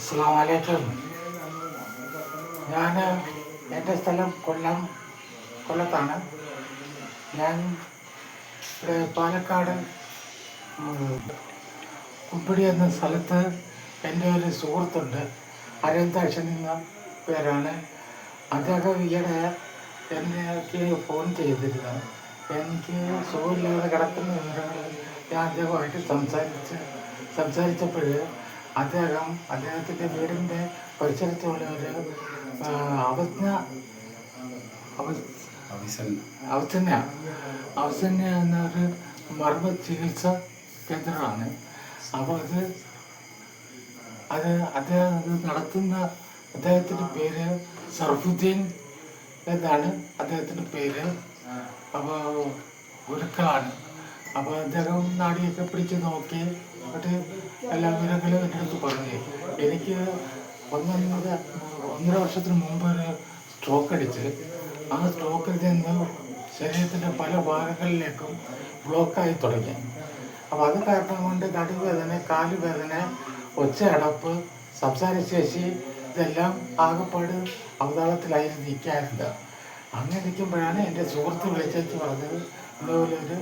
അസ്സാമലൈക്കും ഞാൻ എന്റെ സ്ഥലം കൊല്ലം കൊല്ലത്താണ്. ഞാൻ ഇവിടെ പാലക്കാട് കുമ്പിടി എന്ന സ്ഥലത്ത് എന്റെ ഒരു സുഹൃത്തുണ്ട്. അരവിന്ദാക്ഷൻ എന്ന പേരാണ്. അദ്ദേഹം ഈയിടെ എനിക്ക് ഫോൺ ചെയ്തിരുന്നു. എനിക്ക് സുഖമില്ലാതെ കിടക്കുന്ന വിവരങ്ങൾ ഞാൻ അദ്ദേഹമായിട്ട് സംസാരിച്ച് സംസാരിച്ചപ്പോൾ അദ്ദേഹം അദ്ദേഹത്തിന്റെ വീടിന്റെ പരിസരത്തുള്ള ഒരു അവജ്ഞ അവ- അവസന്യ അവസന്യ എന്നൊരു മർമ്മ ചികിത്സ കേന്ദ്രമാണ്. അപ്പോൾ അത് അത് അദ്ദേഹം അത് നടത്തുന്ന അദ്ദേഹത്തിന്റെ പേര് സർഫുദ്ദീൻ എന്നാണ് അദ്ദേഹത്തിന്റെ പേര്. അപ്പോൾ ഗുരുക്കളാണ് അപ്പോൾ അദ്ദേഹം നാടിയൊക്കെ പിടിച്ച് നോക്കി. എന്നിട്ട് എല്ലാ വിവരങ്ങളും എന്റെ അടുത്ത് പറഞ്ഞു. എനിക്ക് ഒന്നൊന്നര ഒന്നര വർഷത്തിന് മുമ്പ് ഒരു സ്ട്രോക്ക് അടിച്ച്. ആ സ്ട്രോക്കിൽ നിന്ന് ശരീരത്തിന്റെ പല ഭാഗങ്ങളിലേക്കും ബ്ലോക്കായി തുടങ്ങി. അപ്പോൾ അത് കാരണം കൊണ്ട് നടുവേദന കാലുവേദന ഒച്ചയടപ്പ് സംസാരശേഷി ഇതെല്ലാം ആകെപ്പാട് അവതാളത്തിലായിരുന്നു നിൽക്കാറുണ്ട്. അങ്ങനെ നിൽക്കുമ്പോഴാണ് എന്റെ സുഹൃത്ത് വിളിച്ചു പറഞ്ഞത് ഇതുപോലെ ഒരു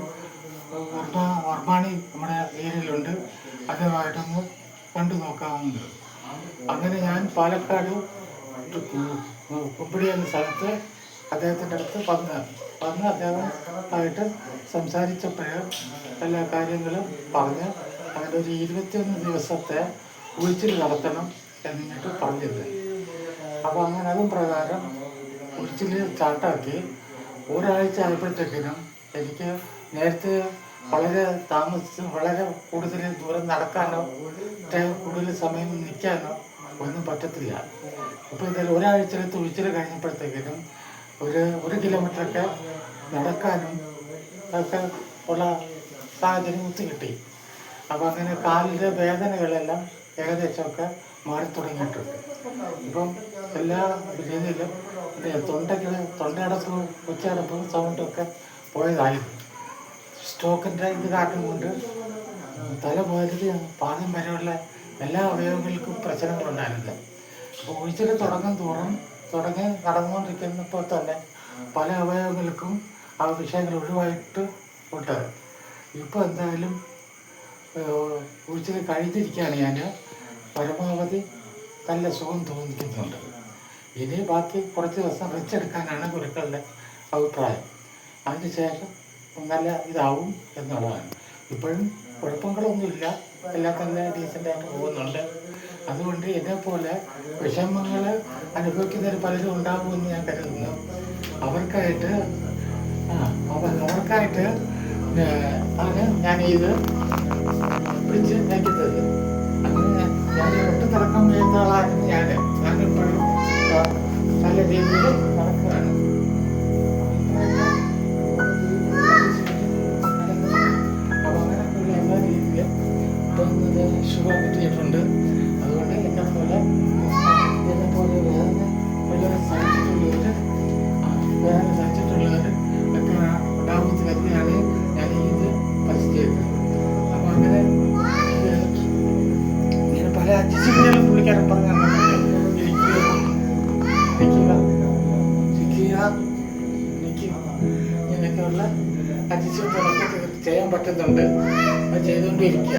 വർമ്മ വർമാണി നമ്മുടെ ഏരിയയിലുണ്ട്. അതുമായിട്ടൊന്ന് കണ്ടു നോക്കാവുന്നത് അങ്ങനെ ഞാൻ പാലക്കാട് കുമ്പിടി എന്ന സ്ഥലത്ത് അദ്ദേഹത്തിന്റെ അടുത്ത് വന്ന് വന്ന് അദ്ദേഹമായിട്ട് സംസാരിച്ചപ്പോഴും എല്ലാ കാര്യങ്ങളും പറഞ്ഞ് അങ്ങനെ ഒരു ഇരുപത്തിയൊന്ന് ദിവസത്തെ ഉഴിച്ചിൽ നടത്തണം എന്നിട്ട് പറഞ്ഞത് അപ്പോൾ അങ്ങനെ അതും പ്രകാരം ഉഴിച്ചിൽ ചാട്ടാക്കി ഒരാഴ്ച ആയപ്പോഴത്തേക്കിനും എനിക്ക് നേരത്തെ വളരെ താമസിച്ച് വളരെ കൂടുതൽ ദൂരം നടക്കാനോ കൂടുതൽ സമയം നിൽക്കാനോ ഒന്നും പറ്റത്തില്ല. അപ്പോൾ എന്തായാലും ഒരാഴ്ച ഉഴിച്ചിൽ കഴിഞ്ഞപ്പോഴത്തേക്കിനും ഒരു ഒരു കിലോമീറ്ററൊക്കെ നടക്കാനും ഒക്കെ ഉള്ള സാഹചര്യം ഒത്തു കിട്ടി അപ്പോൾ അങ്ങനെ കാലിന്റെ വേദനകളെല്ലാം ഏകദേശമൊക്കെ മാറി തുടങ്ങിയിട്ടുണ്ട്. ഇപ്പം എല്ലാ രീതിയിലും തൊണ്ടയ്ക്ക് തൊണ്ടയടപ്പും ഉച്ചയടപ്പും സൗണ്ടൊക്കെ പോയതായിരുന്നു. സ്റ്റോക്കിന്റെ ഡ്രൈവ് കാരണം കൊണ്ട് തല പോയത് പാദം വരെയുള്ള എല്ലാ അവയവങ്ങൾക്കും പ്രശ്നങ്ങളുണ്ടായിരുന്നു അപ്പോൾ ഒഴിച്ചിൽ തുടങ്ങും തോറും തുടങ്ങി നടന്നുകൊണ്ടിരിക്കുന്നപ്പോൾ തന്നെ പല അവയവങ്ങൾക്കും ആ വിഷയങ്ങൾ ഒഴിവായിട്ട് ഉണ്ട്. ഇപ്പോൾ എന്തായാലും ഒഴിച്ചിൽ കഴിഞ്ഞിരിക്കുകയാണ് ഞാൻ പരമാവധി നല്ല സുഖം തോന്നിക്കുന്നുണ്ട്. ഇനി ബാക്കി കുറച്ച് ദിവസം റെസ്റ്റ് എടുക്കാനാണ് ഗുരുക്കളുടെ അഭിപ്രായം. അതിനുശേഷം നല്ല ഇതാവും എന്നുള്ളതാണ്. ഇപ്പോഴും കുഴപ്പങ്ങളൊന്നുമില്ല. എല്ലാം നല്ല ഡീസന്റായിട്ട് പോകുന്നുണ്ട്. അതുകൊണ്ട് എന്നെപ്പോലെ വിഷമങ്ങൾ അനുഭവിക്കുന്നവർ പലരും ഉണ്ടാകുമെന്ന് ഞാൻ കരുതുന്നു. അവർക്കായിട്ട് ആ അവർ അവർക്കായിട്ട് ആണ് ഞാൻ ഇത് പിടിച്ച് നയിക്കുന്നത് അങ്ങനെ ഞാൻ ഒട്ടും തിറക്കം വീഴുന്ന ആളായിരുന്നു ഇത് ഷുഗർ കിട്ടിയിട്ടുണ്ട് അതുകൊണ്ട് എന്നെ പോലെ എന്നെ പോലെ വേദന വല്ല സഹിച്ചിട്ടുള്ളവർ വേദന ഒക്കെ ഉണ്ടാകുമെന്ന് കരുതിയാണ് ഞാൻ ഇത് ചെയ്തത് അപ്പോൾ അങ്ങനെ ഇങ്ങനെ പല അഡ്ജസ്റ്റ്മെന്റുകളും പുള്ളിക്കാരൻ പറഞ്ഞു തന്നിട്ടുണ്ട് ഇരിക്കുക നിൽക്കുക ഇരിക്കുക നിൽക്കുക ഇങ്ങനെയൊക്കെയുള്ള അഡ്ജസ്റ്റ്മെന്റുകളൊക്കെ ചെയ്യാൻ പറ്റുന്നുണ്ട്. അത് ചെയ്തുകൊണ്ടിരിക്കുക.